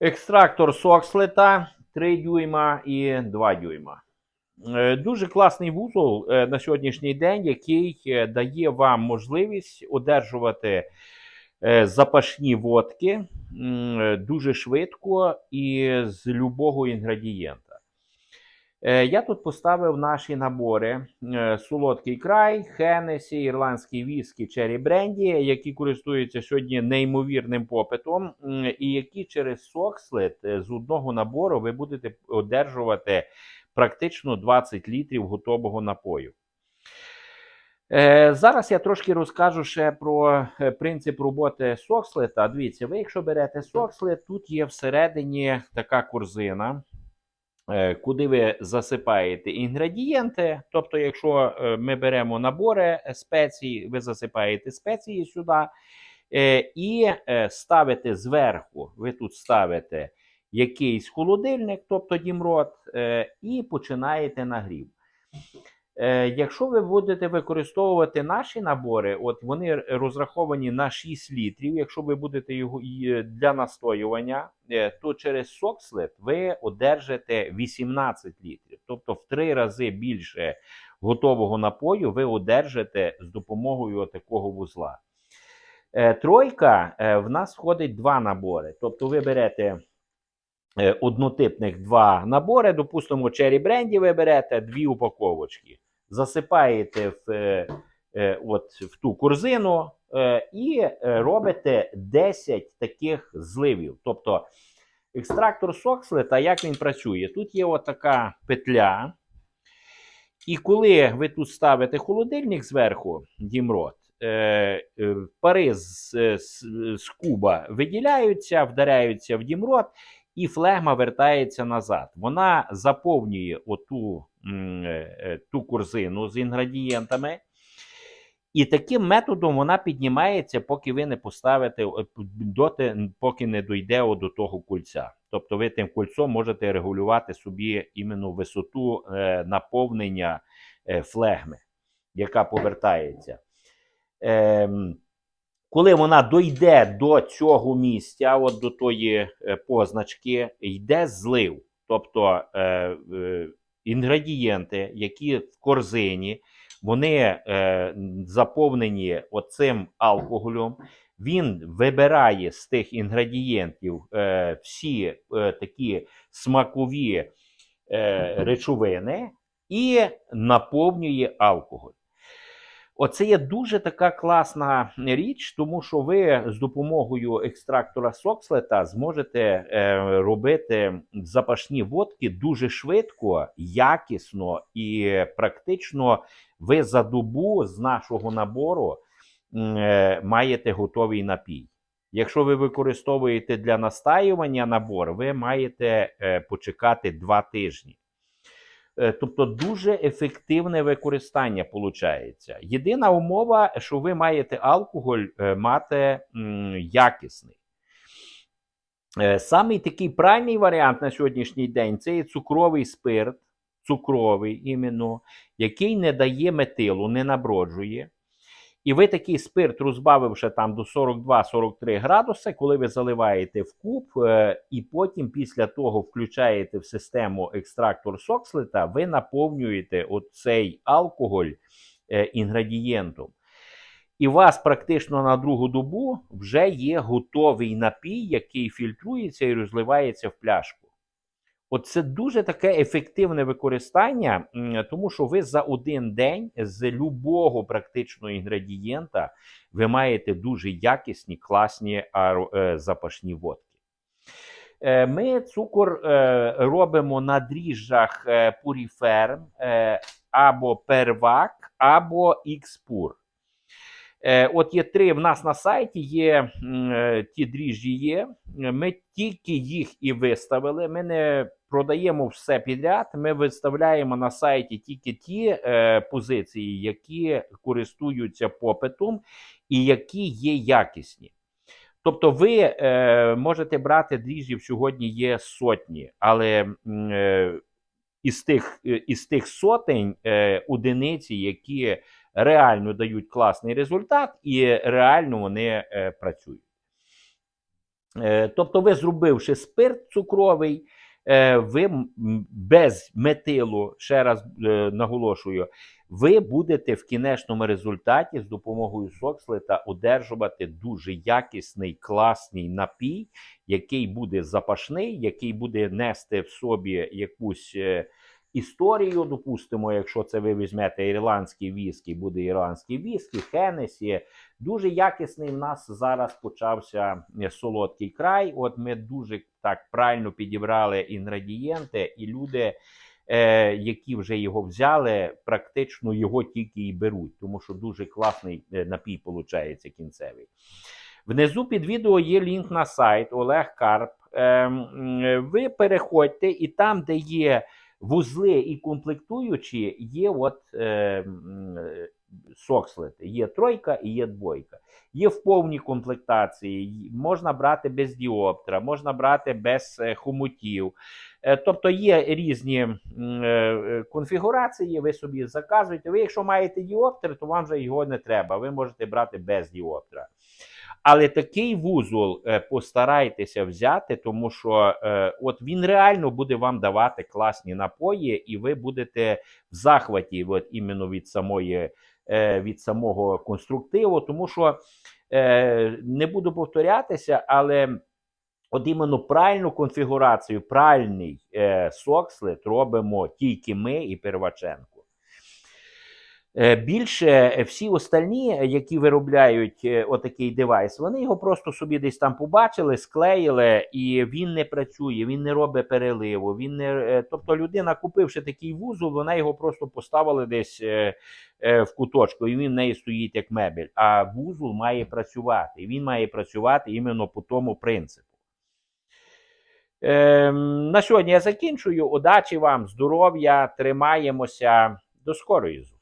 Екстрактор Сокслета 3 дюйма і 2 дюйма. Е, Дуже класний вузол е, на сьогоднішній день, який е, дає вам можливість одержувати запашні водки дуже швидко і з любого інгредієнта. Е, Я тут поставив наші набори: е, солодкий край, Хеннесі, ірландський віскі, Черрі Бренді, які користуються сьогодні неймовірним попитом, і які через Сокслет е, з одного набору ви будете одержувати практично 20 літрів готового напою. Зараз я трошки розкажу ще про принцип роботи Сокслета. Дивіться, ви, якщо берете Сокслет, тут є всередині така корзина, куди ви засипаєте інгредієнти. Тобто, якщо е, ми беремо набори спецій, ви засипаєте спеції сюди е, і е, ставите зверху, ви тут ставите якийсь холодильник, тобто дімрот, е, і починаєте нагрів. Е, Якщо ви будете використовувати наші набори, от вони розраховані на 6 літрів. Якщо ви будете його для настоювання, е, то через Сокслет ви одержите 18 літрів. Тобто в 3 рази більше готового напою ви одержите з допомогою такого вузла. Е, Тройка е, в нас входить два набори. Тобто ви берете е, однотипних два набори, допустимо, Cherry Brandy ви берете дві упаковочки засипаєте в, е, е, от, в ту корзину е, і е, робите 10 таких зливів. Тобто екстрактор Сокслета, як він працює? Тут є от така петля. І коли ви тут ставите холодильник зверху, дімрот, е, е, пари з, з, з куба виділяються, вдаряються в дімрот, і флегма вертається назад. Вона заповнює оту е, е, ту корзину з інгредієнтами. І таким методом вона піднімається, поки ви не поставите, е, доти, поки не дойде до того кульця. Тобто ви тим кольцом можете регулювати собі іменно висоту наповнення флегми, яка повертається. Ем, коли вона дойде до цього місця, от до тої е, позначки, йде злив. Тобто е, е, інгредієнти, які в корзині, вони е, заповнені оцим алкоголем. Він вибирає з тих інгредієнтів е, всі е, такі смакові е, речовини і наповнює алкоголь. Оце є дуже така класна річ, тому що ви з допомогою екстрактора Сокслета зможете е, робити запашні водки дуже швидко, якісно і практично ви за добу з нашого набору е, маєте готовий напій. Якщо ви використовуєте для настаювання набор, ви маєте е, почекати два тижні. Е, Тобто дуже ефективне використання виходить. Єдина умова, що ви маєте алкоголь е, мати якісний. Е, Самий такий правильний варіант на сьогоднішній день це є цукровий спирт, цукровий іменно, який не дає метилу, не наброджує. І ви такий спирт, розбавивши там до 42-43 градуси, коли ви заливаєте в куб, е, і потім після того включаєте в систему екстрактор Сокслета, ви наповнюєте оцей алкоголь е, інгредієнтом. І у вас практично на другу добу вже є готовий напій, який фільтрується і розливається в пляшку. От це дуже таке ефективне використання, тому що ви за один день з любого практично інгредієнта ви маєте дуже якісні, класні е, запашні водки. Е, Ми цукор е, робимо на дріжджах е, або Первак, або. Е, От є три в нас на сайті, є ті дріжджі є. Ми тільки їх і виставили. Ми не продаємо все підряд. Ми виставляємо на сайті тільки ті е, позиції, які користуються попитом і які є якісні. Тобто, ви е, можете брати дріжджів сьогодні є сотні, але е, із тих, е, із тих сотень е, одиниці, які реально дають класний результат, і реально вони е, працюють. Е, Тобто, ви зробивши спирт цукровий, е, ви без метилу, ще раз е, наголошую, ви будете в кінечному результаті з допомогою сокслета одержувати дуже якісний, класний напій, який буде запашний, який буде нести в собі якусь історію. Допустимо, якщо це ви візьмете ірландський віскі, буде ірландський віскі, Хенесі. Дуже якісний в нас зараз почався е, солодкий край. От ми дуже так правильно підібрали інгредієнти, і люди, е, які вже його взяли, практично його тільки і беруть, тому що дуже класний е, напій виходить кінцевий. Внизу під відео є лінк на сайт Олег Карп. Ем, ви переходьте, і там, де є вузли і комплектуючі, є от е, е, сокслети. Є тройка і є двойка. Є в повній комплектації, можна брати без діоптра, можна брати без е, хомутів. Е, Тобто є різні конфігурації, ви собі заказуєте. Ви, якщо маєте діоптр, то вам вже його не треба. Ви можете брати без діоптра. Але такий вузол е, постарайтеся взяти, тому що е, от він реально буде вам давати класні напої, і ви будете в захваті от, іменно від самої е, від самого конструктиву, тому що не буду повторятися, але от іменно правильну конфігурацію, правильний сокслет робимо тільки ми і Перваченко. Е, Більше е, всі остальні, е, які виробляють отакий девайс, вони його просто собі десь там побачили, склеїли, і він не працює, він не робить переливу. Він не, тобто людина, купивши такий вузол, вона його просто поставила десь в куточку, і він в неї стоїть як мебель. А вузол має працювати. І він має працювати іменно по тому принципу. Ем, на сьогодні я закінчую. Удачі вам, здоров'я, тримаємося. До скорої зустрічі.